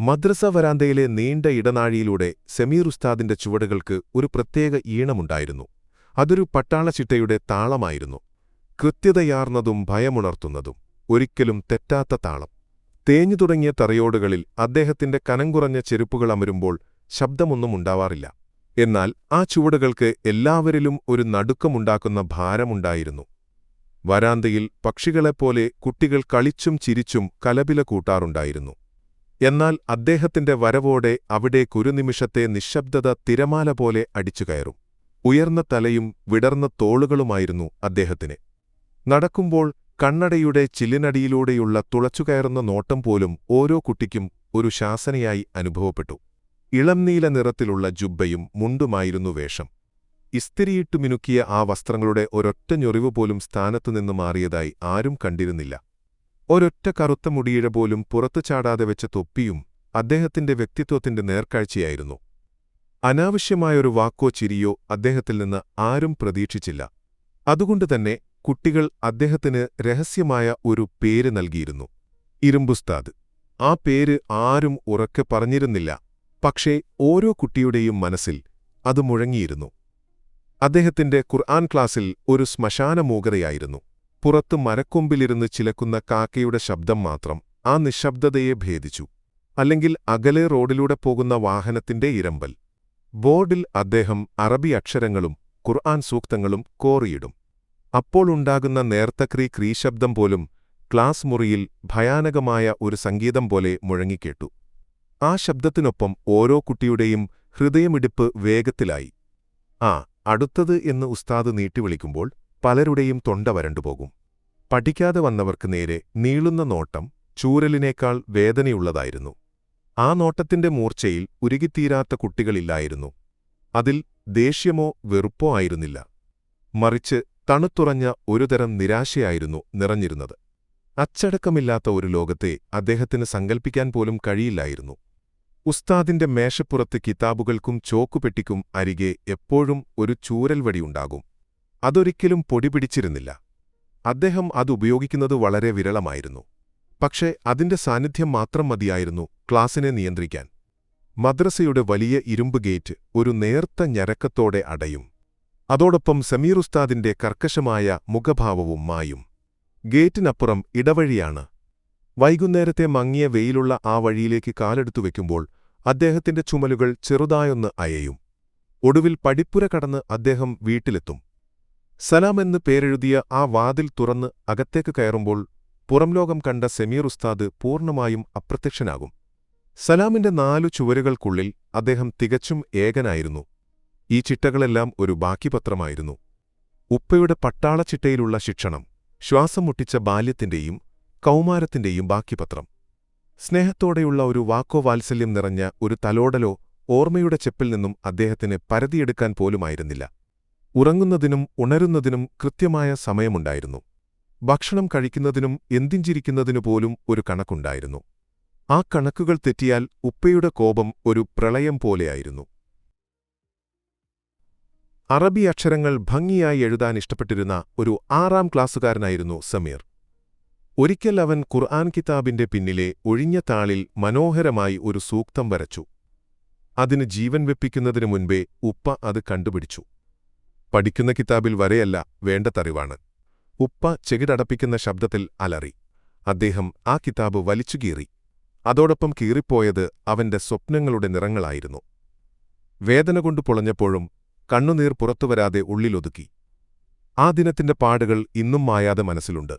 മദ്രസ വരാന്തയിലെ നീണ്ട ഇടനാഴിയിലൂടെ സെമീർ ഉസ്താദിന്റെ ചുവടുകൾക്ക് ഒരു പ്രത്യേക ഈണമുണ്ടായിരുന്നു. അതൊരു പട്ടാളച്ചിട്ടയുടെ താളമായിരുന്നു. കൃത്യതയാർന്നതും ഭയമുണർത്തുന്നതും ഒരിക്കലും തെറ്റാത്ത താളം. തേഞ്ഞു തുടങ്ങിയ തറയോടുകളിൽ അദ്ദേഹത്തിന്റെ കനം കുറഞ്ഞ ചെരുപ്പുകൾ അമരുമ്പോൾ ശബ്ദമൊന്നും ഉണ്ടാവാറില്ല. എന്നാൽ ആ ചുവടുകൾക്ക് എല്ലാവരിലും ഒരു നടുക്കമുണ്ടാക്കുന്ന ഭാരമുണ്ടായിരുന്നു. വരാന്തയിൽ പക്ഷികളെപ്പോലെ കുട്ടികൾ കളിച്ചും ചിരിച്ചും കലപില കൂട്ടാറുണ്ടായിരുന്നു. എന്നാൽ അദ്ദേഹത്തിന്റെ വരവോടെ അവിടെ കുരുനിമിഷത്തെ നിശബ്ദത തിരമാല പോലെ അടിച്ചുകയറും ഉയർന്ന തലയും വിടർന്ന തോളുകളുമായിരുന്നു അദ്ദേഹത്തിന്. നടക്കുമ്പോൾ കണ്ണടയുടെ ചില്ലിനടിയിലൂടെയുള്ള തുളച്ചുകയറുന്ന നോട്ടം പോലും ഓരോ കുട്ടിക്കും ഒരു ശാസനയായി അനുഭവപ്പെട്ടു. ഇളംനീല നിറത്തിലുള്ള ജുബ്ബയും മുണ്ടുമായിരുന്നു വേഷം. ഇസ്തിരിയിട്ടു മിനുക്കിയ ആ വസ്ത്രങ്ങളുടെ ഒരൊറ്റ ഞൊറിവ് പോലും സ്ഥാനത്തുനിന്ന് മാറിയതായി ആരും കണ്ടിരുന്നില്ല. ഒരൊറ്റ കറുത്ത മുടിയിഴ പോലും പുറത്തു ചാടാതെ വെച്ച തൊപ്പിയും അദ്ദേഹത്തിന്റെ വ്യക്തിത്വത്തിന്റെ നേർക്കാഴ്ചയായിരുന്നു. അനാവശ്യമായൊരു വാക്കോ ചിരിയോ അദ്ദേഹത്തിൽ നിന്ന് ആരും പ്രതീക്ഷിച്ചില്ല. അതുകൊണ്ടുതന്നെ കുട്ടികൾ അദ്ദേഹത്തിന് രഹസ്യമായ ഒരു പേര് നൽകിയിരുന്നു. ഇരുമ്പുസ്താദ്. ആ പേര് ആരും ഉറക്കെ പറഞ്ഞിരുന്നില്ല. പക്ഷേ ഓരോ കുട്ടിയുടെയും മനസ്സിൽ അത് മുഴങ്ങിയിരുന്നു. അദ്ദേഹത്തിന്റെ ഖുർആൻ ക്ലാസ്സിൽ ഒരു ശ്മശാനമൂകതയായിരുന്നു. പുറത്ത് മരക്കൊമ്പിലിരുന്ന് ചിലക്കുന്ന കാക്കയുടെ ശബ്ദം മാത്രം ആ നിശബ്ദതയെ ഭേദിച്ചു. അല്ലെങ്കിൽ അകലെ റോഡിലൂടെ പോകുന്ന വാഹനത്തിന്റെ ഇരമ്പൽ. ബോർഡിൽ അദ്ദേഹം അറബി അക്ഷരങ്ങളും ഖുർആൻ സൂക്തങ്ങളും കോറിയിടും. അപ്പോൾ ഉണ്ടാകുന്ന നേർത്തക്രീ ക്രീശബ്ദം പോലും ക്ലാസ് മുറിയിൽ ഭയാനകമായ ഒരു സംഗീതം പോലെ മുഴങ്ങിക്കേട്ടു. ആ ശബ്ദത്തിനൊപ്പം ഓരോ കുട്ടിയുടെയും ഹൃദയമിടിപ്പ് വേഗത്തിലായി. ആ അടുത്തത് എന്ന് ഉസ്താദ് നീട്ടിവിളിക്കുമ്പോൾ പലരുടെയും തൊണ്ട വരണ്ടുപോകും പഠിക്കാതെ വന്നവർക്ക് നേരെ നീളുന്ന നോട്ടം ചൂരലിനേക്കാൾ വേദനയുള്ളതായിരുന്നു. ആ നോട്ടത്തിന്റെ മൂർച്ചയിൽ ഉരുകിത്തീരാത്ത കുട്ടികളില്ലായിരുന്നു. അതിൽ ദേഷ്യമോ വെറുപ്പോ ആയിരുന്നില്ല. മറിച്ച് തണുത്തുറഞ്ഞ ഒരുതരം നിരാശയായിരുന്നു നിറഞ്ഞിരുന്നത്. അച്ചടക്കമില്ലാത്ത ഒരു ലോകത്തെ അദ്ദേഹത്തിന് സങ്കൽപ്പിക്കാൻ പോലും കഴിയില്ലായിരുന്നു. ഉസ്താദിന്റെ മേശപ്പുറത്ത് കിതാബുകൾക്കും ചോക്കുപെട്ടിക്കും അരികെ എപ്പോഴും ഒരു ചൂരൽവടിയുണ്ടാകും അതൊരിക്കലും പൊടിപിടിച്ചിരുന്നില്ല അദ്ദേഹം അത് ഉപയോഗിക്കുന്നത് വളരെ വിരളമായിരുന്നു. പക്ഷേ അതിന്റെ സാന്നിധ്യം മാത്രം മതിയായിരുന്നു ക്ലാസിനെ നിയന്ത്രിക്കാൻ. മദ്രസയുടെ വലിയ ഇരുമ്പ് ഗേറ്റ് ഒരു നേർത്ത ഞരക്കത്തോടെ അടയും. അതോടൊപ്പം സമീർ ഉസ്താദിന്റെ കർക്കശമായ മുഖഭാവവും മായും. ഗേറ്റിനപ്പുറം ഇടവഴിയാണ്. വൈകുന്നേരത്തെ മങ്ങിയ വെയിലുള്ള ആ വഴിയിലേക്ക് കാലെടുത്തു വയ്ക്കുമ്പോൾ അദ്ദേഹത്തിന്റെ ചുമലുകൾ ചെറുതായൊന്ന് അയയും. ഒടുവിൽ പടിപ്പുര കടന്ന് അദ്ദേഹം വീട്ടിലെത്തും. സലാം എന്ന് പേരെഴുതിയ ആ വാതിൽ തുറന്ന് അകത്തേക്ക് കയറുമ്പോൾ പുറംലോകം കണ്ട സെമീർ ഉസ്താദ് പൂർണമായും അപ്രത്യക്ഷനാകും. സലാമിന്റെ നാലു ചുവരുകൾക്കുള്ളിൽ അദ്ദേഹം തികച്ചും ഏകനായിരുന്നു. ഈ ചിട്ടകളെല്ലാം ഒരു ബാക്കിപത്രമായിരുന്നു. ഉപ്പയുടെ പട്ടാളച്ചിട്ടയിലുള്ള ശിക്ഷണം ശ്വാസം മുട്ടിച്ച ബാല്യത്തിന്റെയും കൗമാരത്തിന്റെയും ബാക്കിപത്രം. സ്നേഹത്തോടെയുള്ള ഒരു വാക്കോ വാത്സല്യം നിറഞ്ഞ ഒരു തലോടലോ ഓർമ്മയുടെ ചെപ്പിൽ നിന്നും അദ്ദേഹത്തിന് പരതിയെടുക്കാൻ പോലുമായിരുന്നില്ല. ഉറങ്ങുന്നതിനും ഉണരുന്നതിനും കൃത്യമായ സമയമുണ്ടായിരുന്നു. ഭക്ഷണം കഴിക്കുന്നതിനും എന്തിഞ്ചിരിക്കുന്നതിനു പോലും ഒരു കണക്കുണ്ടായിരുന്നു. ആ കണക്കുകൾ തെറ്റിയാൽ ഉപ്പയുടെ കോപം ഒരു പ്രളയം പോലെയായിരുന്നു. അറബി അക്ഷരങ്ങൾ ഭംഗിയായി എഴുതാൻ ഇഷ്ടപ്പെട്ടിരുന്ന ഒരു ആറാം ക്ലാസ്സുകാരനായിരുന്നു സമീർ. ഒരിക്കൽ അവൻ ഖുർആൻ കിതാബിന്റെ പിന്നിലെ ഒഴിഞ്ഞ താളിൽ മനോഹരമായി ഒരു സൂക്തം വരച്ചു. അതിന് ജീവൻ വെപ്പിക്കുന്നതിനു മുൻപേ ഉപ്പ അത് കണ്ടുപിടിച്ചു. പഠിക്കുന്ന കിതാബിൽ വരെയല്ല വേണ്ടതറിവാണ് ഉപ്പ ചെകിടടപ്പിക്കുന്ന ശബ്ദത്തിൽ അലറി. അദ്ദേഹം ആ കിതാബ് വലിച്ചുകീറി അതോടൊപ്പം കീറിപ്പോയത് അവന്റെ സ്വപ്നങ്ങളുടെ നിറങ്ങളായിരുന്നു. വേദന കൊണ്ട് പൊളഞ്ഞപ്പോഴും കണ്ണുനീർ പുറത്തുവരാതെ ഉള്ളിലൊതുക്കി. ആ ദിനത്തിന്റെ പാടുകൾ ഇന്നും മായാതെ മനസ്സിലുണ്ട്.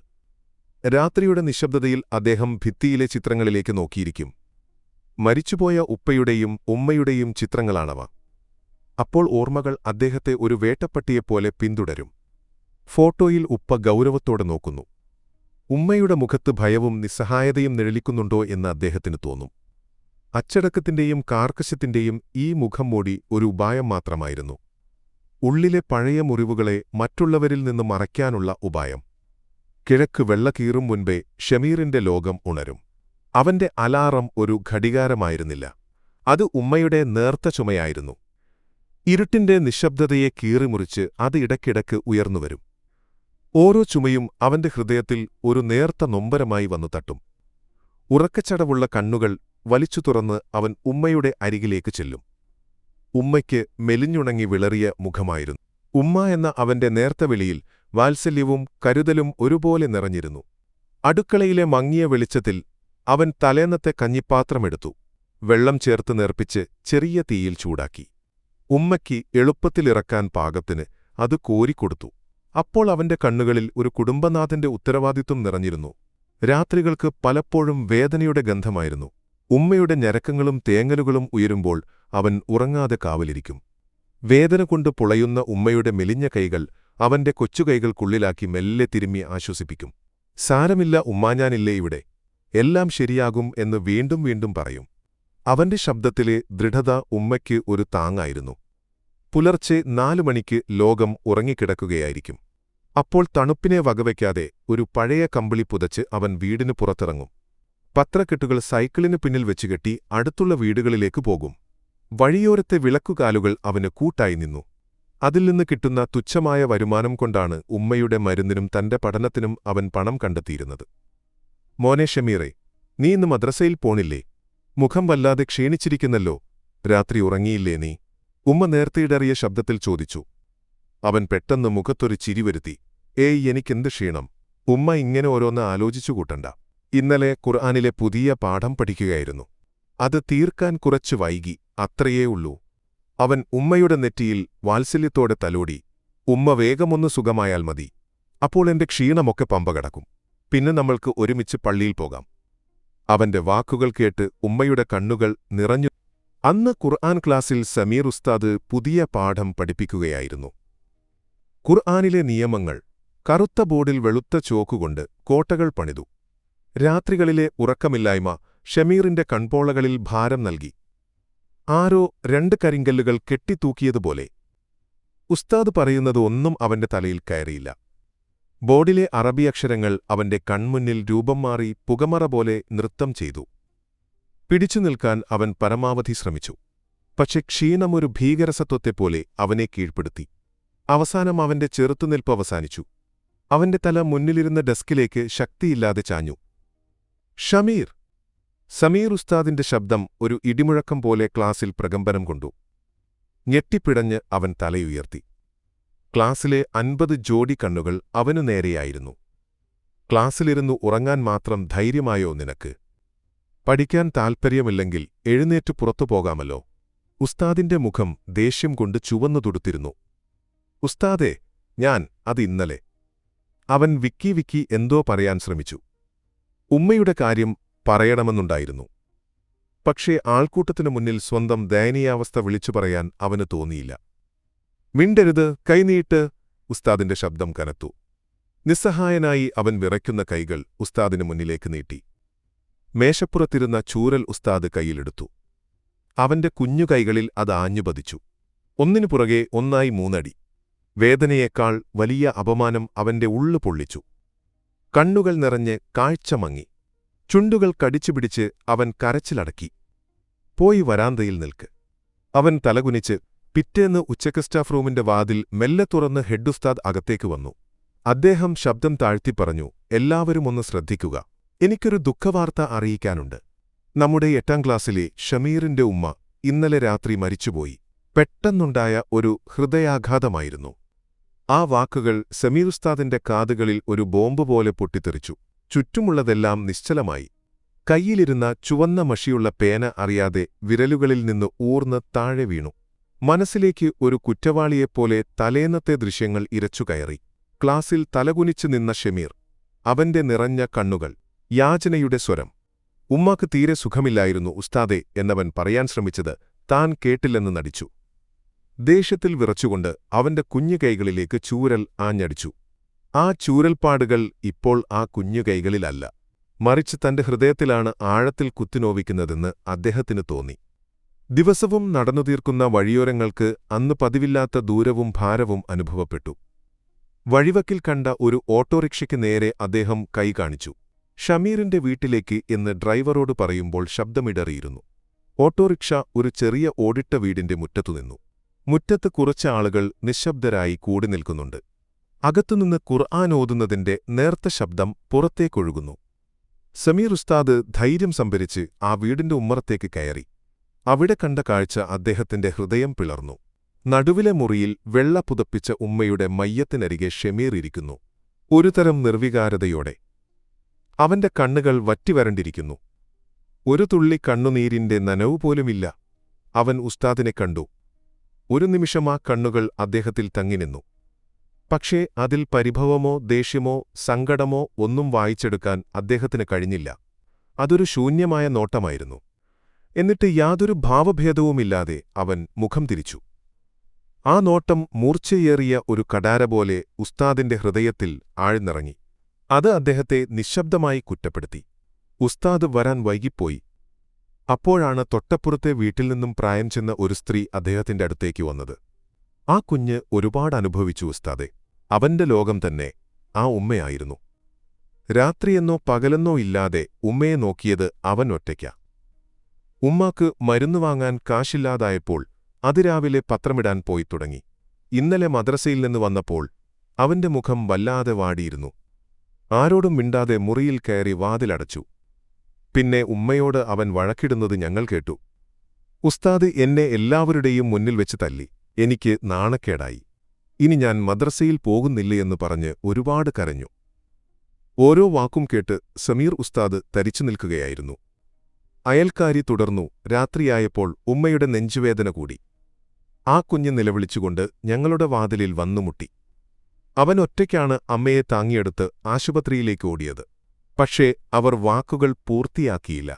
രാത്രിയുടെ നിശബ്ദതയിൽ അദ്ദേഹം ഭിത്തിയിലെ ചിത്രങ്ങളിലേക്ക് നോക്കിയിരിക്കും. മരിച്ചുപോയ ഉപ്പയുടെയും ഉമ്മയുടെയും ചിത്രങ്ങളാണവ. അപ്പോൾ ഓർമ്മകൾ അദ്ദേഹത്തെ ഒരു വേട്ടപ്പട്ടിയെപ്പോലെ പിന്തുടരും. ഫോട്ടോയിൽ ഉപ്പ ഗൗരവത്തോടെ നോക്കുന്നു. ഉമ്മയുടെ മുഖത്ത് ഭയവും നിസ്സഹായതയും നിഴലിക്കുന്നുണ്ടോ എന്ന് അദ്ദേഹത്തിന് തോന്നും. അച്ചടക്കത്തിന്റെയും കാർക്കശത്തിന്റെയും ഈ മുഖം മൂടി ഒരു ഉപായം മാത്രമായിരുന്നു. ഉള്ളിലെ പഴയ മുറിവുകളെ മറ്റുള്ളവരിൽ നിന്ന് മറയ്ക്കാനുള്ള ഉപായം. കിഴക്ക് വെള്ളക്കീറും മുൻപേ ഷമീറിന്റെ ലോകം ഉണരും. അവന്റെ അലാറം ഒരു ഘടികാരമായിരുന്നില്ല. അത് ഉമ്മയുടെ നേർത്ത ചുമയായിരുന്നു. ഇരുട്ടിന്റെ നിശബ്ദതയെ കീറിമുറിച്ച് അത് ഇടയ്ക്കിടയ്ക്ക് ഉയർന്നുവരും. ഓരോ ചുമയും അവന്റെ ഹൃദയത്തിൽ ഒരു നേർത്ത നൊമ്പരമായി വന്നു തട്ടും. ഉറക്കച്ചടവുള്ള കണ്ണുകൾ വലിച്ചു തുറന്ന് അവൻ ഉമ്മയുടെ അരികിലേക്ക് ചെല്ലും. ഉമ്മയ്ക്ക് മെലിഞ്ഞുണങ്ങി വിളറിയ മുഖമായിരുന്നു. ഉമ്മ എന്ന അവന്റെ നേർത്ത വിളിയിൽ വാത്സല്യവും കരുതലും ഒരുപോലെ നിറഞ്ഞിരുന്നു. അടുക്കളയിലെ മങ്ങിയ വെളിച്ചത്തിൽ അവൻ തലേന്നത്തെ കഞ്ഞിപ്പാത്രമെടുത്തു. വെള്ളം ചേർത്ത് നേർപ്പിച്ച് ചെറിയ തീയിൽ ചൂടാക്കി. ഉമ്മയ്ക്ക് എളുപ്പത്തിലിറക്കാൻ പാകത്തിന് അത് കോരിക്കൊടുത്തു. അപ്പോൾ അവന്റെ കണ്ണുകളിൽ ഒരു കുടുംബനാഥന്റെ ഉത്തരവാദിത്വം നിറഞ്ഞിരുന്നു. രാത്രികൾക്ക് പലപ്പോഴും വേദനയുടെ ഗന്ധമായിരുന്നു. ഉമ്മയുടെ ഞരക്കങ്ങളും തേങ്ങലുകളും ഉയരുമ്പോൾ അവൻ ഉറങ്ങാതെ കാവലിരിക്കും. വേദന കൊണ്ട് പുളയുന്ന ഉമ്മയുടെ മെലിഞ്ഞ കൈകൾ അവന്റെ കൊച്ചുകൈകൾക്കുള്ളിലാക്കി മെല്ലെ തിരുമ്മി ആശ്വസിപ്പിക്കും. സാരമില്ല ഉമ്മാഞ്ഞാനില്ലേ ഇവിടെ. എല്ലാം ശരിയാകും എന്ന് വീണ്ടും വീണ്ടും പറയും. അവന്റെ ശബ്ദത്തിലെ ദൃഢത ഉമ്മയ്ക്ക് ഒരു താങ്ങായിരുന്നു. പുലർച്ചെ നാലു മണിക്ക് ലോകം ഉറങ്ങിക്കിടക്കുകയായിരിക്കും. അപ്പോൾ തണുപ്പിനെ വകവയ്ക്കാതെ ഒരു പഴയ കമ്പിളി പുതച്ച് അവൻ വീടിനു പുറത്തിറങ്ങും. പത്രക്കെട്ടുകൾ സൈക്കിളിന് പിന്നിൽ വെച്ചുകെട്ടി അടുത്തുള്ള വീടുകളിലേക്ക് പോകും. വഴിയോരത്തെ വിളക്കുകാലുകൾ അവന് കൂട്ടായി നിന്നു. അതിൽ നിന്ന് കിട്ടുന്ന തുച്ഛമായ വരുമാനം കൊണ്ടാണ് ഉമ്മയുടെ മരുന്നിനും തന്റെ പഠനത്തിനും അവൻ പണം കണ്ടെത്തിയിരുന്നത്. മോനെ ഷമീറെ നീ ഇന്ന് മദ്രസയിൽ പോണില്ലേ? മുഖം വല്ലാതെ ക്ഷീണിച്ചിരിക്കുന്നല്ലോ. രാത്രി ഉറങ്ങിയില്ലേ നീ? ഉമ്മ നേർത്തിയിടറിയ ശബ്ദത്തിൽ ചോദിച്ചു. അവൻ പെട്ടെന്ന് മുഖത്തൊരു ചിരി വരുത്തി. ഏയ് എനിക്കെന്ത് ക്ഷീണം? ഉമ്മ ഇങ്ങനെ ഓരോന്ന് ആലോചിച്ചു കൂട്ടണ്ട. ഇന്നലെ ഖുർആാനിലെ പുതിയ പാഠം പഠിക്കുകയായിരുന്നു. അത് തീർക്കാൻ കുറച്ച് വൈകി അത്രയേ ഉള്ളൂ. അവൻ ഉമ്മയുടെ നെറ്റിയിൽ വാത്സല്യത്തോടെ തലോടി. ഉമ്മ വേഗമൊന്ന് സുഖമായാൽ മതി. അപ്പോൾ എന്റെ ക്ഷീണമൊക്കെ പമ്പ കടക്കും. പിന്നെ നമ്മൾക്ക് ഒരുമിച്ച് പള്ളിയിൽ പോകാം. അവന്റെ വാക്കുകൾ കേട്ട് ഉമ്മയുടെ കണ്ണുകൾ നിറഞ്ഞു അന്ന് ഖുർആൻ ക്ലാസ്സിൽ സമീർ ഉസ്താദ് പുതിയ പാഠം പഠിപ്പിക്കുകയായിരുന്നു. ഖുർആാനിലെ നിയമങ്ങൾ കറുത്ത ബോർഡിൽ വെളുത്ത ചോക്കുകൊണ്ട് കോട്ടകൾ പണിതു. രാത്രികളിലെ ഉറക്കമില്ലായ്മ ഷമീറിന്റെ കൺപോളകളിൽ ഭാരം നൽകി. ആരോ രണ്ട് കരിങ്കല്ലുകൾ കെട്ടിത്തൂക്കിയതുപോലെ. ഉസ്താദ് പറയുന്നത് ഒന്നും അവന്റെ തലയിൽ കയറിയില്ല. ബോർഡിലെ അറബി അക്ഷരങ്ങൾ അവന്റെ കൺമുന്നിൽ രൂപം മാറി പുകമറ പോലെ നൃത്തം ചെയ്തു. പിടിച്ചു നിൽക്കാൻ അവൻ പരമാവധി ശ്രമിച്ചു. പക്ഷെ ക്ഷീണമൊരു ഭീകരസത്വത്തെപ്പോലെ അവനെ കീഴ്പ്പെടുത്തി. അവസാനം അവന്റെ ചെറുത്തുനിൽപ്പ് അവസാനിച്ചു. അവന്റെ തല മുന്നിലിരുന്ന ഡെസ്കിലേക്ക് ശക്തിയില്ലാതെ ചാഞ്ഞു. ഷമീർ! സമീർ ഉസ്താദിന്റെ ശബ്ദം ഒരു ഇടിമുഴക്കം പോലെ ക്ലാസ്സിൽ പ്രകമ്പനം കൊണ്ടു. ഞെട്ടിപ്പിടഞ്ഞ് അവൻ തലയുയർത്തി. ക്ലാസ്സിലെ അൻപത് ജോഡി കണ്ണുകൾ അവനു നേരെയായിരുന്നു. ക്ലാസ്സിലിരുന്നു ഉറങ്ങാൻ മാത്രം ധൈര്യമായോ നിനക്ക്? പഠിക്കാൻ താൽപ്പര്യമില്ലെങ്കിൽ എഴുന്നേറ്റ് പുറത്തു പോകാമല്ലോ. ഉസ്താദിന്റെ മുഖം ദേഷ്യം കൊണ്ട് ചുവന്നു തുടുത്തിരുന്നു. ഉസ്താദേ ഞാൻ അത് ഇന്നലെ. അവൻ വിക്കി വിക്കി എന്തോ പറയാൻ ശ്രമിച്ചു. ഉമ്മയുടെ കാര്യം പറയണമെന്നുണ്ടായിരുന്നു. പക്ഷേ ആൾക്കൂട്ടത്തിനു മുന്നിൽ സ്വന്തം ദയനീയാവസ്ഥ വിളിച്ചു പറയാൻ അവന് തോന്നിയില്ല. മിണ്ടരുത് കൈനീട്ട് ഉസ്താദിന്റെ ശബ്ദം കനത്തു. നിസ്സഹായനായി അവൻ വിറയ്ക്കുന്ന കൈകൾ ഉസ്താദിനു മുന്നിലേക്ക് നീട്ടി. മേശപ്പുറത്തിരുന്ന ചൂരൽ ഉസ്താദ് കൈയിലെടുത്തു അവന്റെ കുഞ്ഞു കൈകളിൽ അത് ആഞ്ഞുപതിച്ചു. ഒന്നിനു പുറകെ ഒന്നായി മൂന്നടി. വേദനയേക്കാൾ വലിയ അപമാനം അവന്റെ ഉള്ളു പൊള്ളിച്ചു. കണ്ണുകൾ നിറഞ്ഞ് കാഴ്ച മങ്ങി. ചുണ്ടുകൾ കടിച്ചുപിടിച്ച് അവൻ കരച്ചിലടക്കി. പോയി വരാന്തയിൽ നിൽക്ക്. അവൻ തലകുനിച്ച് പിറ്റേന്ന് ഉച്ചയ്ക്ക് സ്റ്റാഫ് റൂമിന്റെ വാതിൽ മെല്ലെ തുറന്ന് ഹെഡുസ്താദ് അകത്തേക്ക് വന്നു. അദ്ദേഹം ശബ്ദം താഴ്ത്തിപ്പറഞ്ഞു എല്ലാവരും ഒന്ന് ശ്രദ്ധിക്കുക. എനിക്കൊരു ദുഃഖവാർത്ത അറിയിക്കാനുണ്ട്. നമ്മുടെ എട്ടാം ക്ലാസ്സിലെ ഷമീറിന്റെ ഉമ്മ ഇന്നലെ രാത്രി മരിച്ചുപോയി. പെട്ടെന്നുണ്ടായ ഒരു ഹൃദയാഘാതമായിരുന്നു. ആ വാക്കുകൾ സമീർ ഉസ്താദിന്റെ കാതുകളിൽ ഒരു ബോംബ് പോലെ പൊട്ടിത്തെറിച്ചു. ചുറ്റുമുള്ളതെല്ലാം നിശ്ചലമായി. കയ്യിലിരുന്ന ചുവന്ന മഷിയുള്ള പേന അറിയാതെ വിരലുകളിൽ നിന്ന് ഊർന്ന് താഴെ വീണു. മനസ്സിലേക്ക് ഒരു കുറ്റവാളിയെപ്പോലെ തലേന്നത്തെ ദൃശ്യങ്ങൾ ഇരച്ചുകയറി. ക്ലാസിൽ തലകുനിച്ചു നിന്ന ഷമീർ അവന്റെ നിറഞ്ഞ കണ്ണുകൾ യാചനയുടെ സ്വരം. ഉമ്മാക്ക് തീരെ സുഖമില്ലായിരുന്നു ഉസ്താദെ എന്നവൻ പറയാൻ ശ്രമിച്ചത് താൻ കേട്ടില്ലെന്ന് നടിച്ചു. ദേഷ്യത്തിൽ വിറച്ചുകൊണ്ട് അവന്റെ കുഞ്ഞു കൈകളിലേക്ക് ചൂരൽ ആഞ്ഞടിച്ചു. ആ ചൂരൽപ്പാടുകൾ ഇപ്പോൾ ആ കുഞ്ഞു കൈകളിലല്ല. മറിച്ച് തന്റെ ഹൃദയത്തിലാണ് ആഴത്തിൽ കുത്തിനോവിക്കുന്നതെന്ന് അദ്ദേഹത്തിന് തോന്നി. ദിവസവും നടന്നു തീർക്കുന്ന വഴിയോരങ്ങൾക്ക് അന്ന് പതിവില്ലാത്ത ദൂരവും ഭാരവും അനുഭവപ്പെട്ടു. വഴിവക്കിൽ കണ്ട ഒരു ഓട്ടോറിക്ഷയ്ക്ക് നേരെ അദ്ദേഹം കൈ കാണിച്ചു. ഷമീറിന്റെ വീട്ടിലേക്ക് എന്ന് ഡ്രൈവറോട് പറയുമ്പോൾ ശബ്ദമിടറിയിരുന്നു. ഓട്ടോറിക്ഷ ഒരു ചെറിയ ഓടിട്ട വീടിന്റെ മുറ്റത്തുനിന്നു മുറ്റത്ത് കുറച്ച് ആളുകൾ നിശബ്ദരായി കൂടി നിൽക്കുന്നുണ്ട്. അകത്തുനിന്ന് ഖുർആൻ ഓതുന്നതിന്റെ നേർത്ത ശബ്ദം പുറത്തേക്കൊഴുകുന്നു. സമീർ ഉസ്താദ് ധൈര്യം സംഭരിച്ച് ആ വീടിന്റെ ഉമ്മറത്തേക്ക് കയറി. അവിടെ കണ്ട കാഴ്ച അദ്ദേഹത്തിന്റെ ഹൃദയം പിളർന്നു. നടുവിലെ മുറിയിൽ വെള്ള പുതപ്പിച്ച ഉമ്മയുടെ മയ്യത്തിനരികെ ഷമീർ ഇരിക്കുന്നു. ഒരുതരം നിർവികാരതയോടെ അവന്റെ കണ്ണുകൾ വറ്റിവരണ്ടിരിക്കുന്നു. ഒരു തുള്ളി കണ്ണുനീരിന്റെ നനവ് പോലുമില്ല. അവൻ ഉസ്താദിനെ കണ്ടു. ഒരു നിമിഷം ആ കണ്ണുകൾ അദ്ദേഹത്തിൽ തങ്ങിനിന്നു പക്ഷേ അതിൽ പരിഭവമോ ദേഷ്യമോ സങ്കടമോ ഒന്നും വായിച്ചെടുക്കാൻ അദ്ദേഹത്തിന് കഴിഞ്ഞില്ല. അതൊരു ശൂന്യമായ നോട്ടമായിരുന്നു. എന്നിട്ട് യാതൊരു ഭാവഭേദവുമില്ലാതെ അവൻ മുഖം തിരിച്ചു. ആ നോട്ടം മൂർച്ചയേറിയ ഒരു കടാര പോലെ ഉസ്താദിന്റെ ഹൃദയത്തിൽ ആഴ്ന്നിറങ്ങി. അത് അദ്ദേഹത്തെ നിശബ്ദമായി കുറ്റപ്പെടുത്തി. ഉസ്താദ് വരാൻ വൈകിപ്പോയി. അപ്പോഴാണ് തൊട്ടപ്പുറത്തെ വീട്ടിൽ നിന്നും പ്രായം ചെന്ന ഒരു സ്ത്രീ അദ്ദേഹത്തിന്റെ അടുത്തേക്ക് വന്നത്. ആ കുഞ്ഞ് ഒരുപാട് അനുഭവിച്ചു ഉസ്താദെ. അവന്റെ ലോകം തന്നെ ആ ഉമ്മയായിരുന്നു. രാത്രിയെന്നോ പകലെന്നോ ഇല്ലാതെ ഉമ്മയെ നോക്കിയത് അവൻ ഒറ്റയ്ക്ക. ഉമ്മാക്ക് മരുന്നു വാങ്ങാൻ കാശില്ലാതായപ്പോൾ അതിരാവിലെ പത്രമിടാൻ പോയി തുടങ്ങി. ഇന്നലെ മദ്രസയിൽ നിന്ന് വന്നപ്പോൾ അവന്റെ മുഖം വല്ലാതെ വാടിയിരുന്നു. ആരോടും മിണ്ടാതെ മുറിയിൽ കയറി വാതിലടച്ചു. പിന്നെ ഉമ്മയോട് അവൻ വഴക്കിടുന്നത് ഞങ്ങൾ കേട്ടു. ഉസ്താദ് എന്നെ എല്ലാവരുടെയും മുന്നിൽ വെച്ച് തല്ലി. എനിക്ക് നാണക്കേടായി. ഇനി ഞാൻ മദ്രസയിൽ പോകുന്നില്ലയെന്ന് പറഞ്ഞ് ഒരുപാട് കരഞ്ഞു. ഓരോ വാക്കും കേട്ട് സമീർ ഉസ്താദ് തരിച്ചു നിൽക്കുകയായിരുന്നു. അയൽക്കാരി തുടർന്നു രാത്രിയായപ്പോൾ ഉമ്മയുടെ നെഞ്ചുവേദന കൂടി. ആ കുഞ്ഞ് നിലവിളിച്ചുകൊണ്ട് ഞങ്ങളുടെ വാതിലിൽ വന്നുമുട്ടി. അവൻ ഒറ്റയ്ക്കാണ് അമ്മയെ താങ്ങിയെടുത്ത് ആശുപത്രിയിലേക്ക് ഓടിയത്. പക്ഷേ അവർ വാക്കുകൾ പൂർത്തിയാക്കിയില്ല.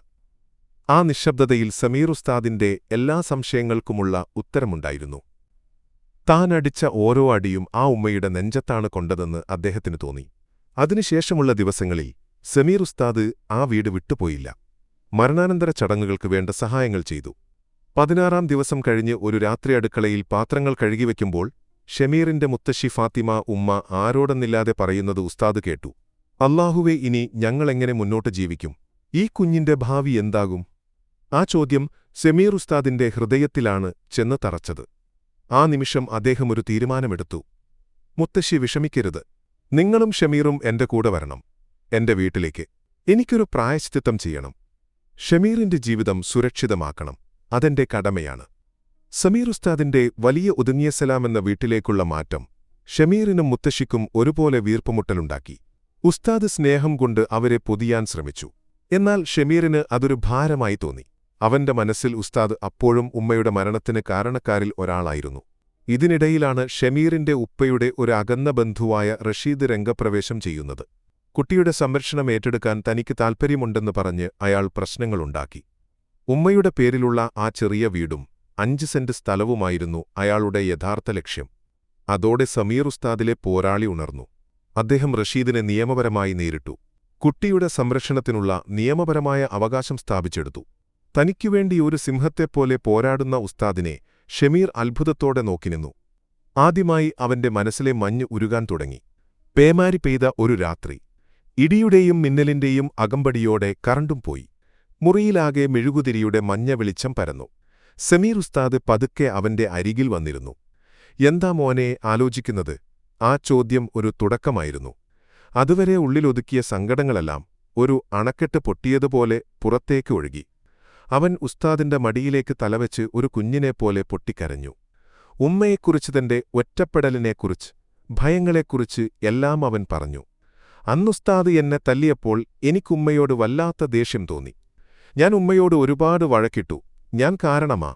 ആ നിശബ്ദതയിൽ സമീർ ഉസ്താദിന്റെ എല്ലാ സംശയങ്ങൾക്കുമുള്ള ഉത്തരമുണ്ടായിരുന്നു. താനടിച്ച ഓരോ അടിയും ആ ഉമ്മയുടെ നെഞ്ചത്താണ് കൊണ്ടതെന്ന് അദ്ദേഹത്തിന് തോന്നി. അതിനുശേഷമുള്ള ദിവസങ്ങളിൽ സമീർ ഉസ്താദ് ആ വീട് വിട്ടുപോയില്ല. മരണാനന്തര ചടങ്ങുകൾക്ക് വേണ്ട സഹായങ്ങൾ ചെയ്തു. പതിനാറാം ദിവസം കഴിഞ്ഞ് ഒരു രാത്രി അടുക്കളയിൽ പാത്രങ്ങൾ കഴുകിവെക്കുമ്പോൾ ഷമീറിന്റെ മുത്തശ്ശി ഫാത്തിമ ഉമ്മ ആരോടെന്നില്ലാതെ പറയുന്നത് ഉസ്താദ് കേട്ടു. അള്ളാഹുവെ ഇനി ഞങ്ങളെങ്ങനെ മുന്നോട്ട് ജീവിക്കും? ഈ കുഞ്ഞിന്റെ ഭാവി എന്താകും? ആ ചോദ്യം സെമീർ ഉസ്താദിന്റെ ഹൃദയത്തിലാണ് ചെന്ന് തറച്ചത്. ആ നിമിഷം അദ്ദേഹം ഒരു തീരുമാനമെടുത്തു. മുത്തശ്ശി വിഷമിക്കരുത്. നിങ്ങളും ഷമീറും എന്റെ കൂടെ വരണം. എന്റെ വീട്ടിലേക്ക്. എനിക്കൊരു പ്രായശ്ചിത്തം ചെയ്യണം. ഷമീറിന്റെ ജീവിതം സുരക്ഷിതമാക്കണം. അതെന്റെ കടമയാണ്. സമീർ ഉസ്താദിന്റെ വലിയ ഒതുങ്ങിയ സലാമെന്ന വീട്ടിലേക്കുള്ള മാറ്റം ഷമീറിനും മുത്തശ്ശിക്കും ഒരുപോലെ വീർപ്പുമുട്ടലുണ്ടാക്കി. ഉസ്താദ് സ്നേഹം കൊണ്ട് അവരെ പൊതിയാൻ ശ്രമിച്ചു. എന്നാൽ ഷമീറിന് അതൊരു ഭാരമായി തോന്നി. അവന്റെ മനസ്സിൽ ഉസ്താദ് അപ്പോഴും ഉമ്മയുടെ മരണത്തിന് കാരണക്കാരിൽ ഒരാളായിരുന്നു. ഇതിനിടയിലാണ് ഷമീറിന്റെ ഉപ്പയുടെ ഒരു അകന്ന ബന്ധുവായ റഷീദ് രംഗപ്രവേശം ചെയ്യുന്നത്. കുട്ടിയുടെ സംരക്ഷണം ഏറ്റെടുക്കാൻ തനിക്ക് താൽപ്പര്യമുണ്ടെന്ന് പറഞ്ഞ് അയാൾ പ്രശ്നങ്ങളുണ്ടാക്കി. ഉമ്മയുടെ പേരിലുള്ള ആ ചെറിയ വീടും അഞ്ച് സെന്റ് സ്ഥലവുമായിരുന്നു അയാളുടെ യഥാർത്ഥ ലക്ഷ്യം. അതോടെ സമീർ ഉസ്താദിലെ പോരാളി ഉണർന്നു. അദ്ദേഹം റഷീദിനെ നിയമപരമായി നേരിട്ടു. കുട്ടിയുടെ സംരക്ഷണത്തിനുള്ള നിയമപരമായ അവകാശം സ്ഥാപിച്ചെടുത്തു. തനിക്കുവേണ്ടി ഒരു സിംഹത്തെപ്പോലെ പോരാടുന്ന ഉസ്താദിനെ ഷമീർ അത്ഭുതത്തോടെ നോക്കിനിന്നു ആദ്യമായി അവന്റെ മനസ്സിലെ മഞ്ഞ് ഉരുകാൻ തുടങ്ങി. പേമാരി പെയ്ത ഒരു രാത്രി. ഇടിയുടെയും മിന്നലിന്റെയും അകമ്പടിയോടെ കറണ്ടും പോയി. മുറിയിലാകെ മെഴുകുതിരിയുടെ മഞ്ഞ വെളിച്ചം പരന്നു. സമീർ ഉസ്താദ് പതുക്കെ അവന്റെ അരികിൽ വന്നിരുന്നു. എന്താ മോനെ ആലോചിക്കുന്നത്? ആ ചോദ്യം ഒരു തുടക്കമായിരുന്നു. അതുവരെ ഉള്ളിലൊതുക്കിയ സങ്കടങ്ങളെല്ലാം ഒരു അണക്കെട്ട് പൊട്ടിയതുപോലെ പുറത്തേക്ക് ഒഴുകി. അവൻ ഉസ്താദിന്റെ മടിയിലേക്ക് തലവെച്ച് ഒരു കുഞ്ഞിനെപ്പോലെ പൊട്ടിക്കരഞ്ഞു. ഉമ്മയെക്കുറിച്ച് തന്റെ ഒറ്റപ്പെടലിനെക്കുറിച്ച് ഭയങ്ങളെക്കുറിച്ച് എല്ലാം അവൻ പറഞ്ഞു. അന്നുസ്താദ് എന്നെ തല്ലിയപ്പോൾ എനിക്കുമ്മയോട് വല്ലാത്ത ദേഷ്യം തോന്നി. ഞാൻ ഉമ്മയോട് ഒരുപാട് വഴക്കിട്ടു. ഞാൻ കാരണമാ.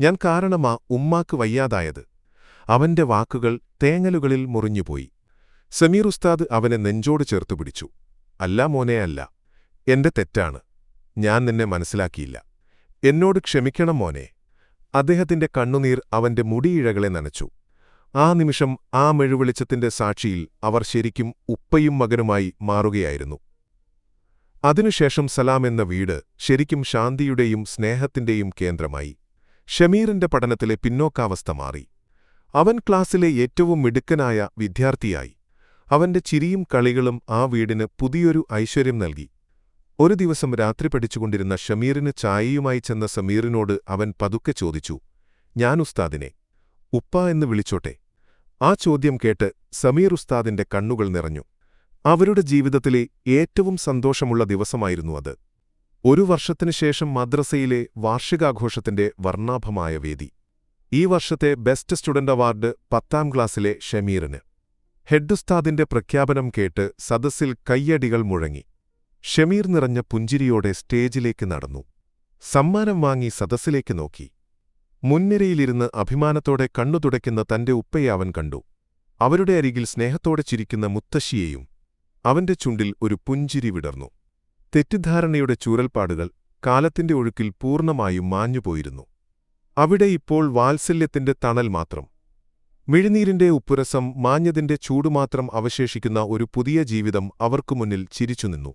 ഞാൻ കാരണമാ ഉമ്മാക്ക് വയ്യാതായത്. അവന്റെ വാക്കുകൾ തേങ്ങലുകളിൽ മുറിഞ്ഞുപോയി. സമീർ ഉസ്താദ് അവനെ നെഞ്ചോട് ചേർത്തു പിടിച്ചു. അല്ല മോനെ അല്ല. എന്റെ തെറ്റാണ്. ഞാൻ നിന്നെ മനസ്സിലാക്കിയില്ല. എന്നോട് ക്ഷമിക്കണം മോനെ. അദ്ദേഹത്തിന്റെ കണ്ണുനീർ അവന്റെ മുടിയിഴകളെ നനച്ചു. ആ നിമിഷം ആ മെഴുവെളിച്ചത്തിന്റെ സാക്ഷിയിൽ അവർ ശരിക്കും ഉപ്പയും മകനുമായി മാറുകയായിരുന്നു. അതിനുശേഷം സലാം എന്ന വീട് ശരിക്കും ശാന്തിയുടെയും സ്നേഹത്തിന്റെയും കേന്ദ്രമായി. ഷമീറിന്റെ പഠനത്തിലെ പിന്നോക്കാവസ്ഥ മാറി. അവൻ ക്ലാസ്സിലെ ഏറ്റവും മിടുക്കനായ വിദ്യാർത്ഥിയായി. അവന്റെ ചിരിയും കളികളും ആ വീടിന് പുതിയൊരു ഐശ്വര്യം നൽകി. ഒരു ദിവസം രാത്രി പഠിച്ചുകൊണ്ടിരുന്ന ഷമീറിന് ചായയുമായി ചെന്ന സമീറിനോട് അവൻ പതുക്കെ ചോദിച്ചു ഞാൻ ഉസ്താദിനെ. ഉപ്പ എന്ന് വിളിച്ചോട്ടെ? ആ ചോദ്യം കേട്ട് സമീർ ഉസ്താദിന്റെ കണ്ണുകൾ നിറഞ്ഞു. അവരുടെ ജീവിതത്തിലെ ഏറ്റവും സന്തോഷമുള്ള ദിവസമായിരുന്നു അത്. ഒരു വർഷത്തിനു ശേഷം മദ്രസയിലെ വാർഷികാഘോഷത്തിന്റെ വർണാഭമായ വേദി. ഈ വർഷത്തെ ബെസ്റ്റ് സ്റ്റുഡന്റ് അവാർഡ് പത്താം ക്ലാസ്സിലെ ഷമീറിന്. ഹെഡുസ്താദിന്റെ പ്രഖ്യാപനം കേട്ട് സദസ്സിൽ കയ്യടികൾ മുഴങ്ങി. ഷമീർ നിറഞ്ഞ പുഞ്ചിരിയോടെ സ്റ്റേജിലേക്ക് നടന്നു. സമ്മാനം വാങ്ങി സദസ്സിലേക്ക് നോക്കി. മുൻനിരയിലിരുന്ന് അഭിമാനത്തോടെ കണ്ണുതുടയ്ക്കുന്ന തന്റെ ഉപ്പയെ അവൻ കണ്ടു. അവരുടെ അരികിൽ സ്നേഹത്തോടെ ചിരിക്കുന്ന മുത്തശ്ശിയെയും അവന്റെ ചുണ്ടിൽ ഒരു പുഞ്ചിരി വിടർന്നു. തെറ്റിദ്ധാരണയുടെ ചൂരൽപ്പാടുകൾ കാലത്തിന്റെ ഒഴുക്കിൽ പൂർണമായും മാഞ്ഞുപോയിരുന്നു അവിടെ ഇപ്പോൾ വാത്സല്യത്തിന്റെ തണൽ മാത്രം. മിഴിനീരിന്റെ ഉപ്പുരസം മാഞ്ഞതിന്റെ ചൂടുമാത്രം അവശേഷിക്കുന്ന ഒരു പുതിയ ജീവിതം അവർക്കു മുന്നിൽ ചിരിച്ചുനിന്നു